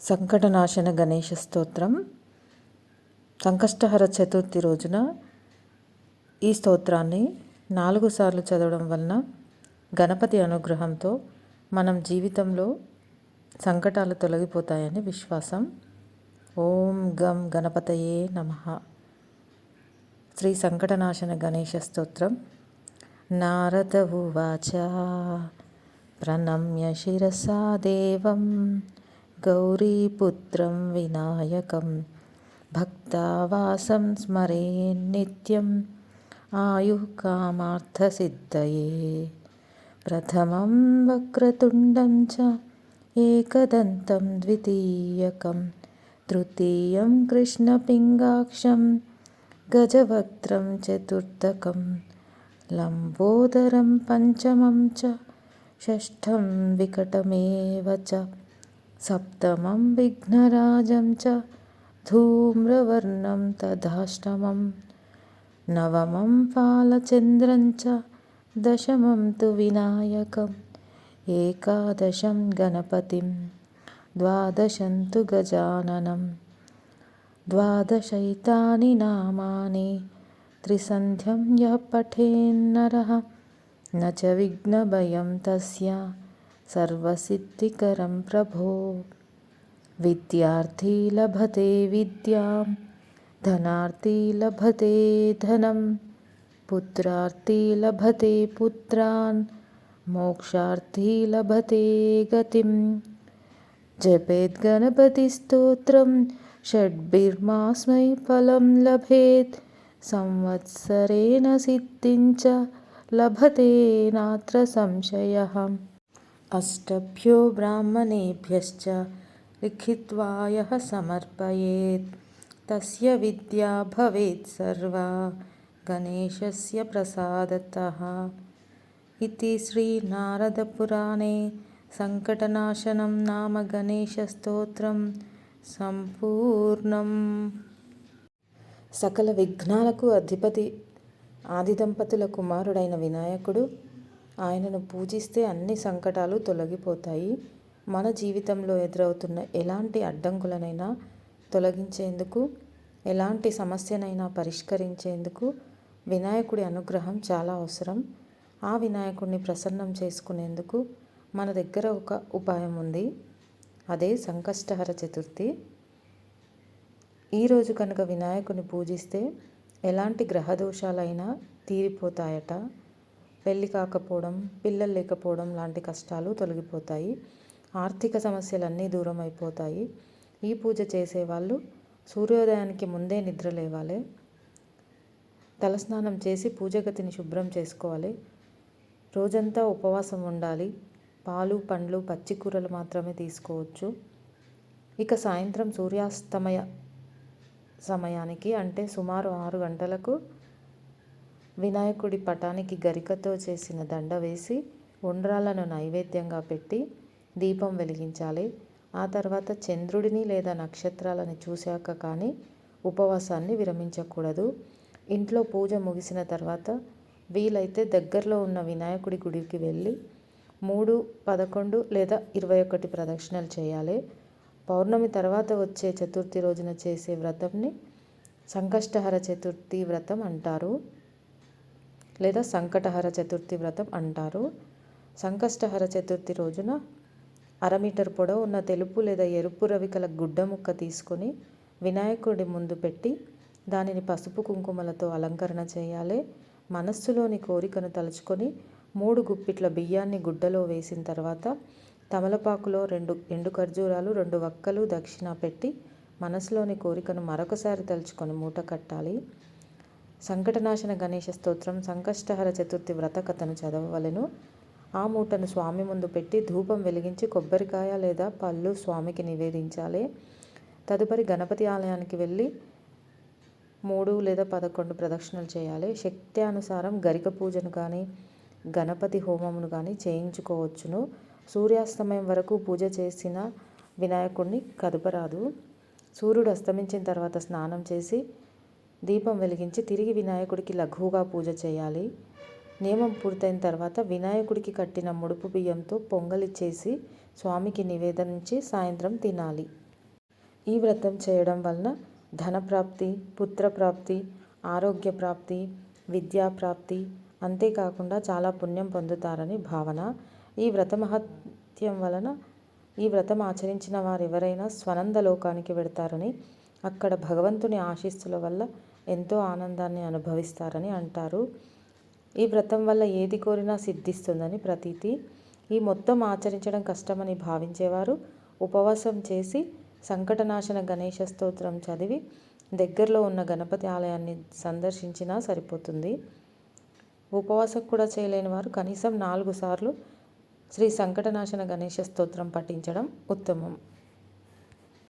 సంకటనాశన గణేష స్తోత్రం. సంకష్టహర చతుర్థి రోజున ఈ స్తోత్రాన్ని నాలుగు సార్లు చదవడం వలన గణపతి అనుగ్రహంతో మనం జీవితంలో సంకటాలు తొలగిపోతాయని విశ్వాసం. ఓం గం గణపతయే నమ. శ్రీ సంకటనాశన గణేష స్తోత్రం. నారద ఉవాచ. ప్రణమ్య శిరసా దేవం. गौरीपुत्रं विनायकं भक्तावासं स्मरे नित्यम् आयुः कामार्थसिद्धये प्रथमं वक्रतुण्डं च एकदन्तं द्वितीयकं तृतीयं कृष्णपिङ्गाक्षं गजवक्त्रं चतुर्थकं लम्बोदरं पञ्चमं च षष्ठं विकटमेव च सप्तमं विघ्नराजं च धूम्रवर्णं तदाष्टमं नवमं फालचन्द्रं च दशमं तु विनायकम् एकादशं गणपतिं द्वादशं तु गजाननं द्वादशैतानि नामानि त्रिसन्ध्यं यः पठेन्नरः न च विघ्नभयं तस्य सर्वसिद्धिकरं प्रभो। विद्यार्थी लभते विद्यां धनार्थी लभते धनं पुत्रार्थी लभते पुत्रान् मोक्षार्थी लभते गतिं। जपेत् गणपतिस्तोत्रं षड्भिर्मास्मै फलं लभेत्। संवत्सरेण सिद्धिं च लभते नात्र संशयः अष्टभ्यो ब्राह्मणेभ्यश्च लिखित्वा यः समर्पयेत् तस्य विद्या भवेत् सर्वा गणेशस्य प्रसादतः इति श्रीनारदपुराणे सङ्कटनाशनं नाम गणेशस्तोत्रं సంపూర్ణం సకల విఘ్నాలకు అధిపతి ఆది దంపతుల కుమారుడైన వినాయకుడు ఆయనను పూజిస్తే అన్ని సంకటాలు తొలగిపోతాయి. మన జీవితంలో ఎదురవుతున్న ఎలాంటి అడ్డంకులనైనా తొలగించేందుకు ఎలాంటి సమస్యనైనా పరిష్కరించేందుకు వినాయకుడి అనుగ్రహం చాలా అవసరం. ఆ వినాయకుడిని ప్రసన్నం చేసుకునేందుకు మన దగ్గర ఒక ఉపాయం ఉంది. అదే సంకష్టహర చతుర్థి. ఈరోజు కనుక వినాయకుని పూజిస్తే ఎలాంటి గ్రహదోషాలైనా తీరిపోతాయట. పెళ్ళి కాకపోవడం పిల్లలు లేకపోవడం లాంటి కష్టాలు తొలగిపోతాయి. ఆర్థిక సమస్యలన్నీ దూరం అయిపోతాయి ఈ పూజ చేసేవాళ్ళు సూర్యోదయానికి ముందే నిద్ర లేవాలి. తలస్నానం చేసి పూజగతిని శుభ్రం చేసుకోవాలి. రోజంతా ఉపవాసం ఉండాలి. పాలు పండ్లు పచ్చి కూరలు మాత్రమే తీసుకోవచ్చు. ఇక సాయంత్రం సూర్యాస్తమయ సమయానికి అంటే సుమారు ఆరు గంటలకు వినాయకుడి పటానికి గరికతో చేసిన దండ వేసి ఉండ్రాలను నైవేద్యంగా పెట్టి దీపం వెలిగించాలి. ఆ తర్వాత చంద్రుడిని లేదా నక్షత్రాలను చూశాక కానీ ఉపవాసాన్ని విరమించకూడదు. ఇంట్లో పూజ ముగిసిన తర్వాత వీలైతే దగ్గరలో ఉన్న వినాయకుడి గుడికి వెళ్ళి మూడు పదకొండు లేదా ఇరవై ఒకటి ప్రదక్షిణలు చేయాలి. పౌర్ణమి తర్వాత వచ్చే చతుర్థి రోజున చేసే వ్రతంని సంకష్టహర చతుర్థి వ్రతం అంటారు. లేదా సంకటహర చతుర్థి వ్రతం అంటారు. సంకష్టహర చతుర్థి రోజున అర మీటర్ పొడవు ఉన్న తెలుపు లేదా ఎరుపు రవికల గుడ్డ ముక్క తీసుకొని వినాయకుడి ముందు పెట్టి దానిని పసుపు కుంకుమలతో అలంకరణ చేయాలి. మనస్సులోని కోరికను తలుచుకొని మూడు గుప్పిట్ల బియ్యాన్ని గుడ్డలో వేసిన తర్వాత తమలపాకులో రెండు ఎండు ఖర్జూరాలు రెండు వక్కలు దక్షిణ పెట్టి మనసులోని కోరికను మరొకసారి తలుచుకొని మూట కట్టాలి. సంకటనాశన గణేష స్తోత్రం సంకష్టహర చతుర్థి వ్రత కథను చదవవలెను. ఆ మూటను స్వామి ముందు పెట్టి ధూపం వెలిగించి కొబ్బరికాయ లేదా పళ్ళు స్వామికి నివేదించాలి. తదుపరి గణపతి ఆలయానికి వెళ్ళి మూడు లేదా పదకొండు ప్రదక్షిణలు చేయాలి. శక్తి అనుసారం గరిక పూజను కానీ గణపతి హోమమును కానీ చేయించుకోవచ్చును. సూర్యాస్తమయం వరకు పూజ చేసిన వినాయకుడిని కదపరాదు. సూర్యుడు అస్తమించిన తర్వాత స్నానం చేసి దీపం వెలిగించి తిరిగి వినాయకుడికి లఘువుగా పూజ చేయాలి. నియమం పూర్తయిన తర్వాత వినాయకుడికి కట్టిన ముడుపు బియ్యంతో పొంగలి చేసి స్వామికి నివేదించి సాయంత్రం తినాలి. ఈ వ్రతం చేయడం వలన ధనప్రాప్తి పుత్రప్రాప్తి ఆరోగ్య ప్రాప్తి విద్యా ప్రాప్తి అంతేకాకుండా చాలా పుణ్యం పొందుతారని భావన. ఈ వ్రత మహత్యం వలన ఈ వ్రతం ఆచరించిన వారు ఎవరైనా స్వనంద లోకానికి వెడతారని అక్కడ భగవంతుని ఆశీస్సుల వల్ల ఎంతో ఆనందాన్ని అనుభవిస్తారని అంటారు. ఈ వ్రతం వల్ల ఏది కోరినా సిద్ధిస్తుందని ప్రతీతి. ఈ మొత్తం ఆచరించడం కష్టమని భావించేవారు. ఉపవాసం చేసి సంకటనాశన గణేష స్తోత్రం చదివి దగ్గరలో ఉన్న గణపతి ఆలయాన్ని సందర్శించినా సరిపోతుంది. ఉపవాసం కూడా చేయలేని వారు కనీసం నాలుగు సార్లు శ్రీ సంకటనాశన గణేష స్తోత్రం పఠించడం ఉత్తమం.